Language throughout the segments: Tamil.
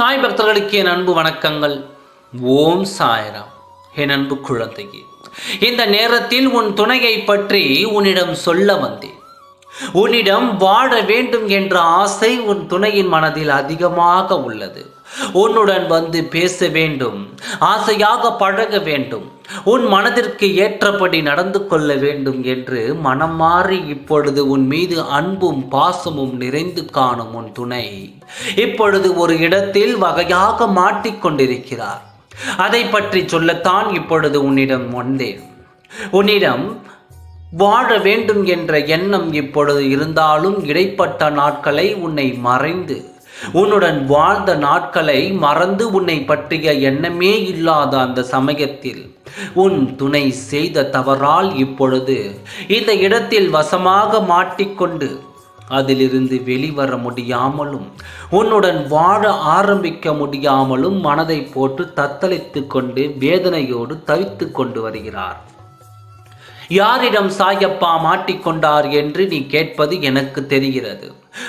சாய் பக்தர்களுக்கு என் அன்பு வணக்கங்கள். ஓம் சாய்ராம். என் அன்பு குழந்தையே இந்த நேரத்தில் உன் துணையை பற்றி உன்னிடம் சொல்ல வந்தேன். உன்னிடம் வாழ வேண்டும் என்ற ஆசை உன் துணையின் மனதில் அதிகமாக உள்ளது. உன்னுடன் வந்து பேச வேண்டும் ஆசையாக பழக வேண்டும் உன் மனதிற்கு ஏற்றபடி நடந்து கொள்ள வேண்டும் என்று மனம் மாறி இப்பொழுது உன் மீது அன்பும் பாசமும் நிறைந்து காணும் உன் துணை. இப்பொழுது ஒரு இடத்தில் வகையாக மாட்டிக்கொண்டிருக்கிறார் அதை பற்றி சொல்லத்தான் இப்பொழுது உன்னிடம் வந்தேன். உன்னிடம் வாழ வேண்டும் என்ற எண்ணம் இப்பொழுது இருந்தாலும் இடைப்பட்ட நாட்களை உன்னை மறைந்து உன்னுடன் வாழ்ந்த நாட்களை மறந்து உன்னை பற்றிய எண்ணமே இல்லாத அந்த சமயத்தில் உன் துணை செய்த தவறால் இப்பொழுது இந்த இடத்தில் வசமாக மாட்டிக்கொண்டு அதிலிருந்து வெளிவர முடியாமலும் உன்னுடன் வாழ ஆரம்பிக்க முடியாமலும் மனதை போட்டு தத்தளித்து கொண்டு வேதனையோடு தவித்து கொண்டு வருகிறார். யாரிடம் சாயப்பா மாட்டிக்கொண்டார் என்று நீ கேட்பது எனக்கு தெரிகிறது.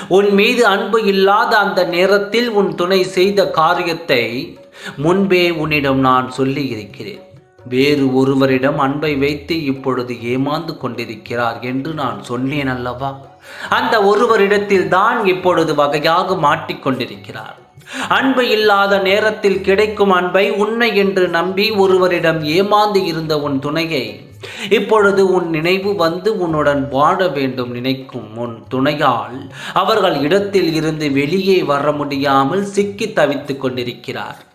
உன் மீது அன்பு இல்லாத அந்த நேரத்தில் உன் துணை செய்த காரியத்தை முன்பே உன்னிடம் நான் சொல்லி இருக்கிறேன் வேறு ஒருவரிடம் அன்பை வைத்து இப்பொழுது ஏமாந்து கொண்டிருக்கிறார் என்று நான் சொன்னேன் அல்லவா? அந்த ஒருவரிடத்தில் தான் இப்பொழுது வகையாக மாட்டிக்கொண்டிருக்கிறார் அன்பு இல்லாத நேரத்தில் கிடைக்கும் அன்பை உண்மை என்று நம்பி ஒருவரிடம் ஏமாந்து இருந்த உன் துணையை இப்பொழுது உன் நினைவு வந்து உன்னுடன் வாழ வேண்டும் நினைக்கும் உன் துணையால். அவர்கள் இடத்தில் இருந்து வெளியே வர முடியாமல் சிக்கி தவித்துக் கொண்டிருக்கிறார்.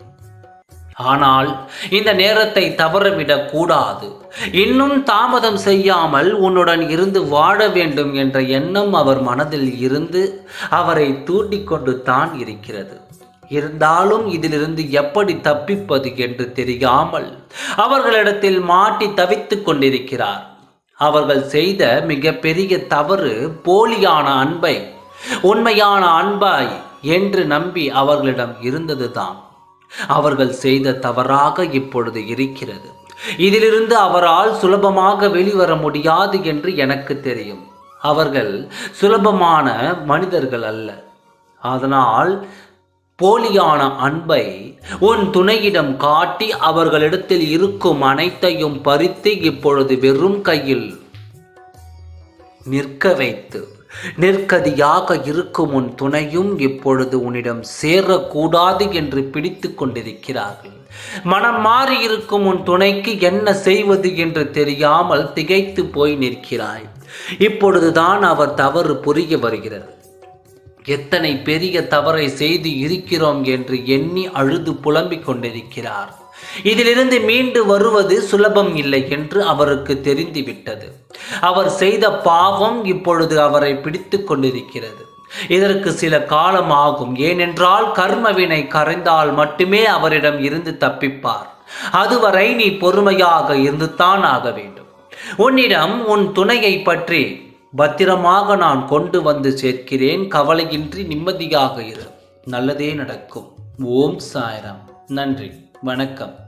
ஆனால் இந்த நேரத்தை தவறவிடக் கூடாது. இன்னும் தாமதம் செய்யாமல் உன்னுடன் இருந்து வாழ வேண்டும் என்ற எண்ணம் அவர் மனதில் இருந்து அவரை தூண்டிக்கொண்டு தான் இருக்கிறது. இருந்தாலும் இதிலிருந்து எப்படி தப்பிப்பது என்று தெரியாமல் அவர்களிடத்தில் மாட்டி தவித்துக் கொண்டிருக்கிறார். அவர்கள் செய்த மிகப்பெரிய தவறு போலியான அன்பை உண்மையான அன்பாய் என்று நம்பி அவர்களிடம் இருந்ததுதான். அவர்கள் செய்த தவறாக இப்பொழுது இருக்கிறது. இதிலிருந்து அவரால் சுலபமாக வெளிவர முடியாது என்று எனக்கு தெரியும். அவர்கள் சுலபமான மனிதர்கள் அல்ல. அதனால் போலியான அன்பை உன் துணையிடம் காட்டி அவர்களிடத்தில் இருக்கும் அனைத்தையும் பறித்து இப்பொழுது வெறும் கையில் நிற்க வைத்து நிற்கதியாக இருக்கும் உன் துணையும் இப்பொழுது உன்னிடம் சேரக்கூடாது என்று பிடித்து கொண்டிருக்கிறார்கள். மனம் மாறி இருக்கும் உன் துணைக்கு என்ன செய்வது என்று தெரியாமல் திகைத்து போய் நிற்கிறாய். இப்பொழுதுதான் அவர் தவறு புரிய வருகிறது. எத்தனை பெரிய தவறை செய்து இருக்கிறோம் என்று எண்ணி அழுது புலம்பிக் கொண்டிருக்கிறார். இதிலிருந்து மீண்டு வருவது சுலபம் இல்லை என்று அவருக்கு தெரிந்துவிட்டது. அவர் செய்த பாவம் இப்பொழுது அவரை பிடித்து கொண்டிருக்கிறது. இதற்கு சில காலம் ஆகும். ஏனென்றால் கர்மவினை கரைந்தால் மட்டுமே அவரிடம் இருந்து தப்பிப்பார். அதுவரை நீ பொறுமையாக இருந்துத்தான் ஆக வேண்டும். உன்னிடம் உன் துணையை பற்றி பத்திரமாக நான் கொண்டு வந்து சேர்க்கிறேன். கவலையின்றி நிம்மதியாக இரு. நல்லதே நடக்கும். ஓம் சாய்ராம். நன்றி. வணக்கம்.